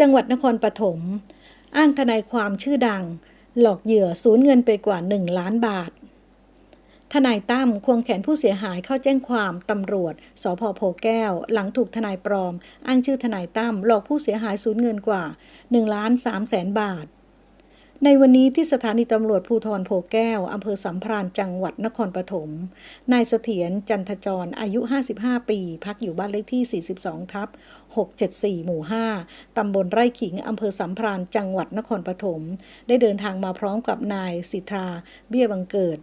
จังหวัดนครปฐม อ้างทนายความชื่อดัง หลอกเหยื่อสูญเงินไปกว่า 1 ล้านบาท ทนายตั้มควงแขนผู้เสียหายเข้าแจ้งความตำรวจ สพโพแก้ว หลังถูกทนายปลอม อ้างชื่อทนายตั้มหลอกผู้เสียหายสูญเงินกว่า1ล้าน3แสนบาท ในวันนี้ที่สถานีตำรวจภูธรโพแก้ว อำเภอสัมพรานจังหวัดนครปฐม นายเสถียรจันทจร อายุ 55 ปี พักอยู่บ้านเลขที่ 42 ทับ 674 หมู่ 5 ตำบลไร่ขิง อำเภอสัมพรานจังหวัดนครปฐม ได้เดินทางมาพร้อมกับนายสิทธา เบี้ยบังเกิด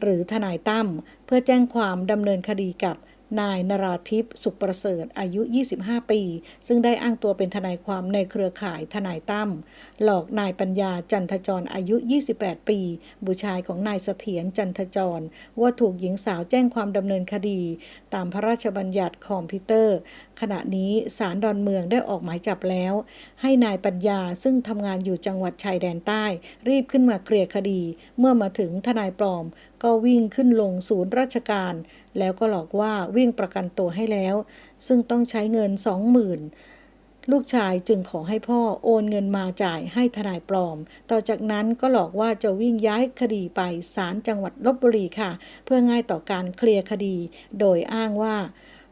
หรือทนายตั้ม เพื่อแจ้งความดำเนินคดีกับ นายนราทิพย์สุขประเสริฐอายุ 25 ปี ซึ่งได้อ้างตัวเป็นทนายความในเครือข่ายทนายตั้มหลอกนายปัญญาจันทจรอายุ 28 ปี บุตรชายของนายเสถียรจันทจร ว่าถูกหญิงสาวแจ้งความดำเนินคดี ตามพระราชบัญญัติคอมพิวเตอร์ ขณะนี้ศาลดอนเมืองได้ออกหมายจับแล้ว ให้นายปัญญาซึ่งทำงานอยู่จังหวัดชายแดนใต้ รีบขึ้นมาเคลียร์คดี เมื่อมาถึงทนายปลอม ก็วิ่งขึ้นลงศูนย์ราชการ แล้วก็หลอกว่าวิ่งประกันตัวให้แล้ว ซึ่งต้องใช้เงิน20,000ลูกชายจึงขอให้พ่อโอนเงินมาจ่ายให้ทนายปลอม ต่อจากนั้นก็หลอกว่าจะวิ่งย้ายคดีไปศาลจังหวัดลบบุรีค่ะ เพื่อง่ายต่อการเคลียร์คดี โดยอ้างว่า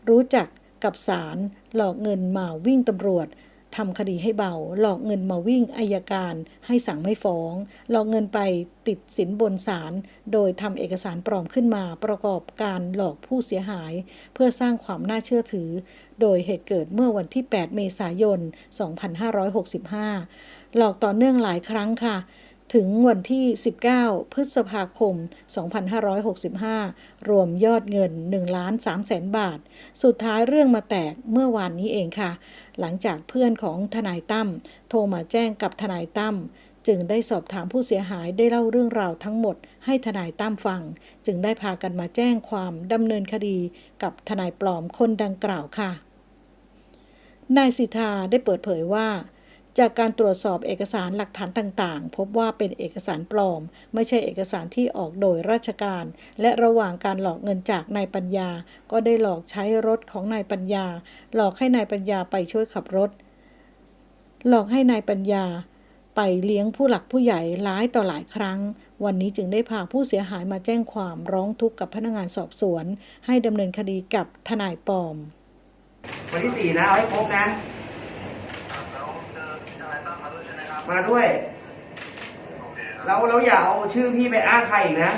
รู้จักกับศาลหลอกเงินมาวิ่งตำรวจ ทำคดีให้เบา หลอกเงินมาวิ่งอายการ ให้สั่งไม่ฟ้อง หลอกเงินไปติดสินบนศาล โดยทำเอกสารปลอมขึ้นมาประกอบการหลอกผู้เสียหาย เพื่อสร้างความน่าเชื่อถือ โดยเหตุเกิดเมื่อวันที่ 8 เมษายน 2565 หลอกต่อเนื่องหลายครั้งค่ะ ถึงวันที่ 19 พฤษภาคม 2565 รวมยอดเงิน1ล้าน3แสนบาท สุดท้ายเรื่องมาแตกเมื่อวานนี้เองค่ะ หลังจากเพื่อนของทนายตั้มโทรมาแจ้งกับทนายตั้มจึงได้สอบถามผู้เสียหายได้เล่าเรื่องราวทั้งหมดให้ทนายตั้มฟัง จึงได้พากันมาแจ้งความดำเนินคดีกับทนายปลอมคนดังกล่าวค่ะ นายสิทธาได้เปิดเผยว่า จากการตรวจสอบเอกสารหลักฐานต่างๆ พบว่าเป็นเอกสารปลอม ไม่ใช่เอกสารที่ออกโดยราชการ และระหว่างการหลอกเงินจากนายปัญญา ก็ได้หลอกใช้รถของนายปัญญา หลอกให้นายปัญญาไปช่วยขับรถ หลอกให้นายปัญญาไปเลี้ยงผู้หลักผู้ใหญ่หลายต่อหลายครั้ง วันนี้จึงได้พาผู้เสียหายมาแจ้งความร้องทุกข์กับพนักงานสอบสวน ให้ดำเนินคดีกับทนายปลอม วันที่สี่นะ เอาให้ครบนะ มาด้วยแล้วแล้วอย่าเอาชื่อพี่ไปอ้างใครอีกนะ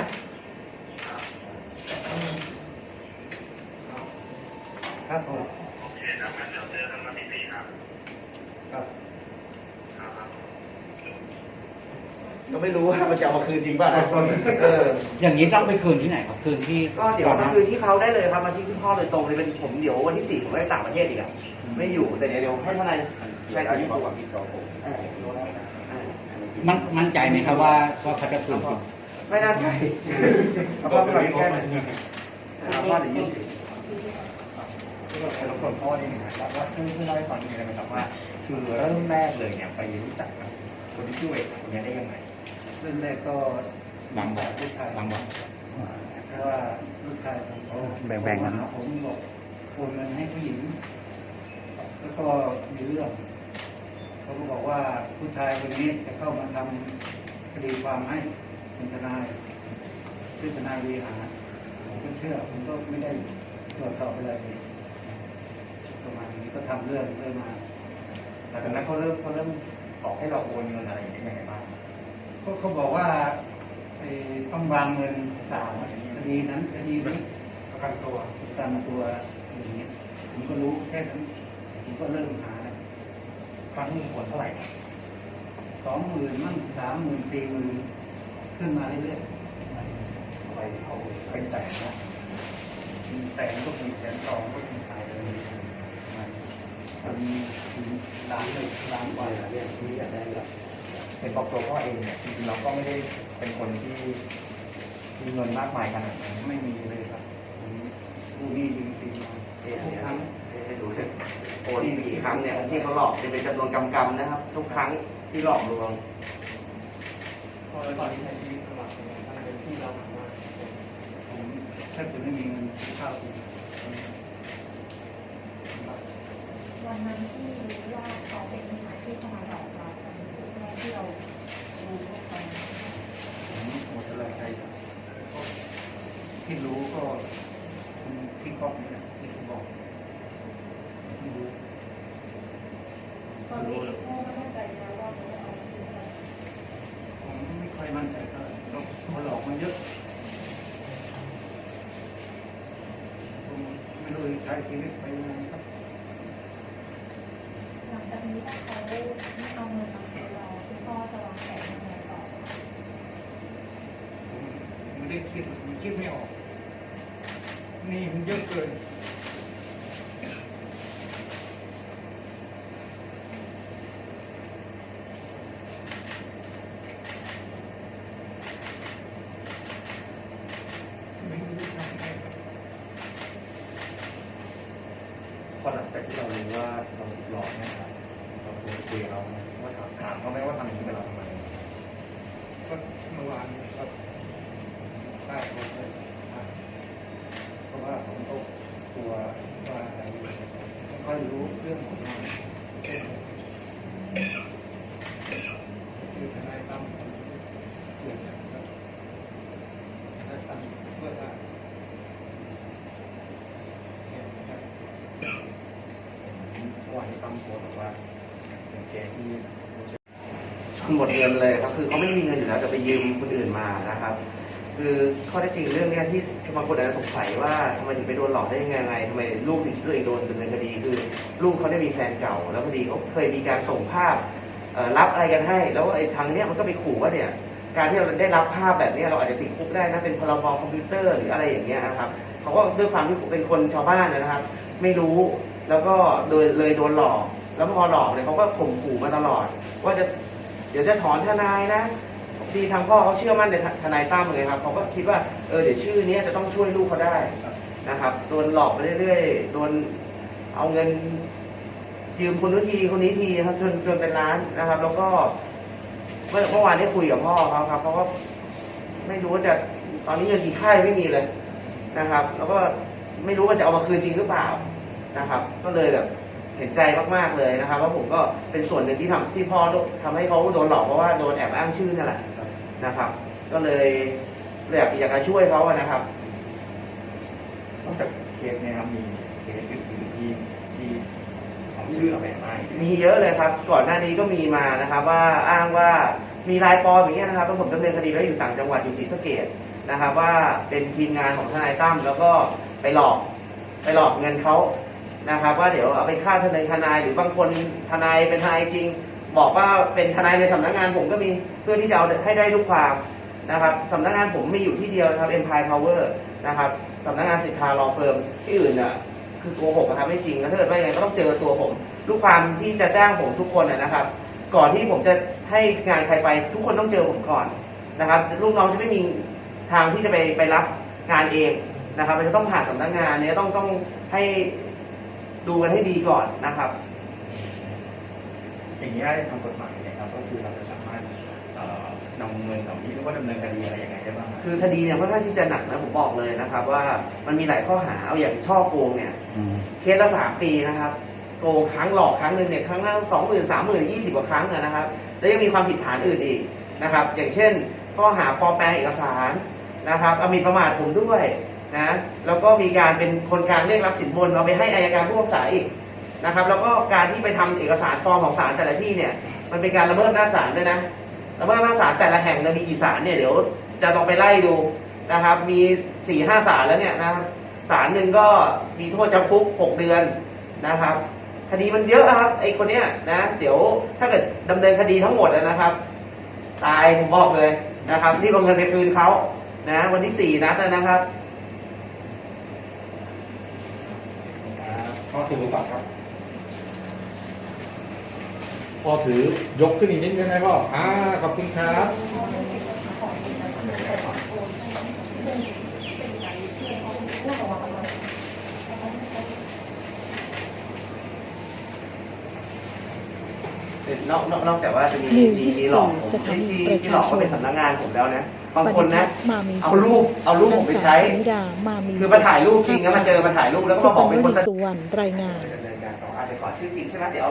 ครับผมครับก็ไม่รู้ว่ามันจะเอามาคืนจริงป่ะเออ อย่างนี้ต้องไปคืนที่ไหนครับคืนที่ก็เดี๋ยวมาคืนที่เขาได้เลยครับมาที่คุณพ่อเลยตรงเลยเป็นผมเดี๋ยววันที่สี่ผมไปต่างประเทศอีกอะไม่อยู่แต่เดี๋ยวเดี๋ยวให้ทนายใช้ชีวิตตัวเออรู้แล้วนะเออ มันมั่นใจไหมครับว่าว่าเขาจะคืนจริงไม่น่าใช่เอาพ่อไปหน่อยแค่นั้นเอาพ่อเดี๋ยวยืนรบกวนพ่อนิดนึงนะครับว่าช่วยช่วยเล่าให้ฟังนิดนึงได้ไหมครับว่า คือเริ่มแรกเลยเนี่ยไปรู้จักกับคนที่ชื่อเอกคนนี้ได้ยังไงเรื่องแรกก็บางวันลูกชายบางวันเพราะว่าลูกชายของเขาแบ่งๆกันมาหาผมบอกโอนเงินให้ผู้หญิงแล้วก็มีเรื่อง เขาก็บอกว่าผู้ชายคนนี้จะเข้ามาทำคดีความให้เป็นทนายชื่อทนายวีหาผมก็เชื่อผมก็ไม่ได้ตรวจสอบอะไรเลยประมาณนี้ก็ทำเรื่องเรื่อยมาหลังจากนั้นเขาเริ่มเขาเริ่มบอกให้เราโอนเงินอะไรอย่างนี้ยังไงบ้างก็เขาบอกว่าไอ้ต้องวางเงินสามคดีนั้นคดีนี้ประกันตัวประกันตัวอย่างเงี้ยผมก็รู้แค่นั้นผมก็เริ่มหา ครั้งหนึ่งโอนเท่าไหร่สองหมื่นมั่งสามหมื่นสี่หมื่นขึ้นมาเรื่อยเอาไปเอาเป็นแสนนะๆมีแสนก็มีแสนสองก็มีขายเลยมันมีถึงล้านหนึ่งล้านกว่าเนี่ยที่อยากได้แบบเห็นบอกตัวพ่อเองเนี่ยจริงๆเราก็ไม่ได้เป็นคนที่มีเงินมากมายขนาดนั้นไม่มีเลยครับผมผู้นี้จริงๆ เนี่ยเนี่ยให้ดูด้วยโอนกี่ครั้งเนี่ยที่เขาหลอกจะเป็นจำนวนกำกำนะครับ ทุกครั้งที่หลอกลวงพอแล้วตอนนี้ใช้ชีวิตลำบากเป็นไงบ้างเป็นที่เราหวังว่าผมแทบจะไม่มีเงินซื้อข้าวกินวันนั้นที่รู้ว่าเขาเป็นมิจฉาชีพเข้ามาหลอกเราแรกที่เรารู้ว่าเขาผมหมดอะไรใจที่รู้ก็ คุณพี่ก๊อฟนี่แหละที่เขาบอกที่รู้ตอนนี้โง่ไม่มั่นใจแล้วว่าเขาเอาไปทำอะไรผมไม่ค่อยมั่นใจเท่าไหร่เพราะเขาหลอกมาเยอะผมไม่รู้จะใช้ชีวิตไปยังไงครับ หลังจากนี้ถ้าเขาไม่เอาเงินมาคืนเราคุณพ่อจะวางแผนยังไงต่อ ผมไม่ได้คิดผมคิดไม่ออก นี่มันเยอะเกินไม่รู้ทำไงครับพอหลังจากที่เรารู้ว่าเราหลอกเนี่ยครับเราโทรไปคุยกับเราไหมว่าถามถามเขาไหมว่าทำอย่างนี้กับเราทำไม ก็เมื่อวานก็ได้โทรไปถามเพราะว่าผมก็กลัวว่าอะไรไม่ค่อยรู้เรื่องของเราเช่นคือทนายตั้มเรื่องนะครับทนายตั้มเพื่อว่าเนี่ยนะครับ เมื่อวานที่ตั้มโพสต์ บอกว่าเป็นเกที่ชนหมดเงินเลยครับคือเขาไม่มีเงินอยู่แล้วแต่ไปยืมคนอื่นมานะครับ คือข้อเท็จจริงเรื่องนี้ที่บางคนอาจจะสงสัยว่าทำไมถึงไปโดนหลอกได้ยังไงทำไมลูกถึงตัวเองโดนดำเนินคดีคือ ลูกเขาได้มีแฟนเก่า แล้วพอดีเขาเคยมีการส่งภาพรับอะไรกันให้ แล้วไอ้ทางเนี้ยมันก็ไปขู่ว่าเนี่ยการที่เราได้รับภาพแบบนี้เราอาจจะติดคุกได้นะเป็นพรบคอมพิวเตอร์หรืออะไรอย่างเงี้ยนะครับเขาก็ด้วยความที่เป็นคนชาวบ้านนะครับ ไม่รู้แล้วก็โดยเลยโดนหลอก แล้วพอหลอกเนี่ยเขาก็ข่มขู่มาตลอด ว่าจะเดี๋ยวจะถอนทนายนะดีทางพ่อเขาเชื่อมั่นในทนายตั้มเลยครับเขาก็คิดว่าเออเดี๋ยวชื่อเนี้ยจะต้องช่วยลูกเขาได้นะครับโดนหลอกไปเรื่อยๆโดนเอาเงินยืมคนนู้นทีคนนี้ทีครับจนจนเป็นล้านนะครับ แล้วก็เมื่อเมื่อวานได้คุยกับพ่อเขาครับเขาก็ไม่รู้ว่าจะตอนนี้เงินกี่ค่ายไม่มีเลยนะครับ แล้วก็ไม่รู้ว่าจะเอามาคืนจริงหรือเปล่านะครับ ก็เลยแบบ เห็นใจมากๆเลยนะครับว่าผมก็เป็นส่วนหนึ่งที่ทำที่พ่อทำให้เขาโดนหลอกเพราะว่าโดนแอบอ้างชื่อนั่นแหละนะครับ ก็เลยอยากอยากจะช่วยเขาอะนะครับนอกจากเคสเนี่ยครับมีเคสอื่นๆที่ที่เอาชื่อเอาไปให้มีเยอะเลยครับ ก่อนหน้านี้ก็มีมานะครับ ว่าอ้างว่ามีรายปลอมอย่างเงี้ยนะครับแล้วผมดำเนินคดีไว้อยู่ต่างจังหวัดอยู่ศรีสะเกดนะครับ ว่าเป็นทีมงานของทนายตั้มแล้วก็ไปหลอก ไปหลอกเงินเขา นะครับว่าเดี๋ยวเอาไปค่าทนายทนายหรือบางคนทนายเป็นทนายจริง บอกว่าเป็นทนายในสำนักงานผมก็มีเพื่อที่จะเอาให้ได้ลูกความนะครับสำนักงานผมมีอยู่ที่เดียวครับ Empire Power นะครับสำนักงานสิทธารอเฟิร์มที่อื่นอะคือโกหกนะครับไม่จริงแล้วถ้าเกิดว่ายังไงก็ต้องเจอตัวผม ลูกความที่จะจ้างผมทุกคนนะครับ ก่อนที่ผมจะให้งานใครไปทุกคนต้องเจอผมก่อนนะครับลูกน้องจะไม่มีทางที่จะไปไปรับงานเองนะครับมันจะต้องผ่านสำนักงานเนี้ยต้องต้องให้ ดูกันให้ดีก่อนนะครับ อย่างนี้ยทางกฎหมายเนะครับ ก็คือเราจะสามารถเอ่อนำเงินเหล่านี้หรือว่าดำเนินคดีอะไรยังไงได้บ้างครับคือคดีเนี่ยค่อนข้างที่จะหนักนะผมบอกเลยนะครับ ว่ามันมีหลายข้อหาเอาอย่างช่อโกงเนี่ยอืมเคสละสามปีนะครับ โกงครั้งหลอกครั้งหนึ่งเนี่ยครั้งละสองหมื่นสามหมื่นยี่สิบกว่าครั้งอะนะครับ แล้วยังมีความผิดฐานอื่นอีกนะครับ อย่างเช่น ข้อหาปลอมแปลงเอกสารนะครับเอาหมีประมาทผมด้วย นะแล้วก็มีการเป็นคนกลางเรียกรับสินบนเอาไปให้อายการผู้พิพากษาอีกนะครับ แล้วก็การที่ไปทำเอกสารฟอร์มของศาลแต่ละที่เนี่ยมันเป็นการละเมิดหน้าศาลด้วยนะละเมิดหน้าศาลแต่ละแห่งเนี่ยมีกี่ศาลเนี่ยเดี๋ยวจะลองไปไล่ดูนะครับ มีสี่ห้าศาลแล้วเนี่ยนะครับศาลหนึ่งก็มีโทษจำคุกหกเดือนนะครับคดีมันเยอะครับไอ้คนเนี้ยนะ เดี๋ยวถ้าเกิดดำเนินคดีทั้งหมดนะครับ ตายผมบอกเลยนะครับรีบเอาเงินไปคืนเขานะ วันที่สี่นัดนะครับ ก็คือรู้ก่อนครับพอถือยกขึ้นอีกนิดได้ไหมพ่ออ่าขอบคุณครับนอกนอกนอกจากว่าจะมีนิวมี24มีหลอกผมสถานีที่ประที่หลชาอกชว่านเป็นสำนักงานผมแล้วนะ บางปคนณินะพัฒน์มามีเอารูปเอารูปผมไปใช้นางสาวปณิดามามีคือมาถ่ายรูปจริงแล้วมาเจอมาถ่ายรูปแล้วก็สุมาบอกกัเป็นนคนวลีสุวรรณรายงานดำเนินการอะอาจจะก่อนชื่อจริงใช่ไหมเดี๋ยวเอา